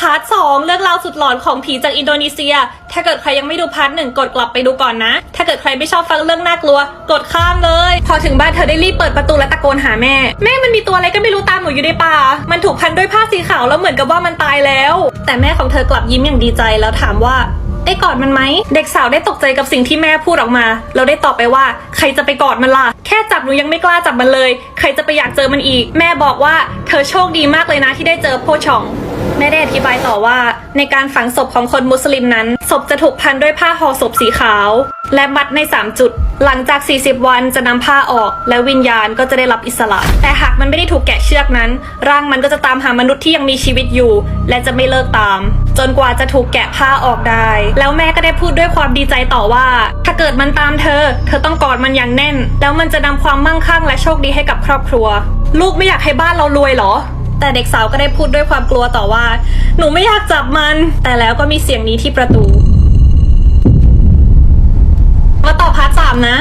พาร์ทสองเรื่องราวสุดหลอนของผีจากอินโดนีเซีย ถ้าเกิดใครยังไม่ดูพาร์ทหนึ่งกดกลับไปดูก่อนนะ ถ้าเกิดใครไม่ชอบฟังเรื่องน่ากลัว กดข้ามเลย พอถึงบ้านเธอได้รีบเปิดประตูและตะโกนหาแม่ แม่มันมีตัวอะไรก็ไม่รู้ตามหนูอยู่ในป่า มันถูกพันด้วยผ้าสีขาวแล้วเหมือนกับว่ามันตายแล้ว แต่แม่ของเธอกลับยิ้มอย่างดีใจแล้วถามว่า ได้กอดมันไหม เด็กสาวได้ตกใจกับสิ่งที่แม่พูดออกมาแล้วได้ตอบไปว่า ใครจะไปกอดมันล่ะ แค่จับหนูยังไม่กล้าจับมันเลย ใครจะไปอยากเจอมันอีก แม่บอกว่าเธอโชคดีมากเลยนะที่ได้เจอโพชองแม่ได้อธิบายต่อว่า ในการฝังศพของคนมุสลิมนั้น ศพจะถูกพันด้วยผ้าห่อศพสีขาว และมัดใน 3 จุด หลังจาก 40 วันจะนำผ้าออก และวิญญาณก็จะได้รับอิสระ แต่หากมันไม่ได้ถูกแกะเชือกนั้น ร่างมันก็จะตามหามนุษย์ที่ยังมีชีวิตอยู่ และจะไม่เลิกตาม จนกว่าจะถูกแกะผ้าออกได้ แล้วแม่ก็ได้พูดด้วยความดีใจต่อว่า ถ้าเกิดมันตามเธอ เธอต้องกอดมันอย่างแน่น แล้วมันจะนำความมั่งคั่งและโชคดีให้กับครอบครัว ลูกไม่อยากให้บ้านเรารวยเหรอ แต่เด็กสาวก็ได้พูดด้วยความกลัวต่อว่า หนูไม่อยากจับมัน แต่แล้วก็มีเสียงนี้ที่ประตู มาต่อพาร์ทสามนะ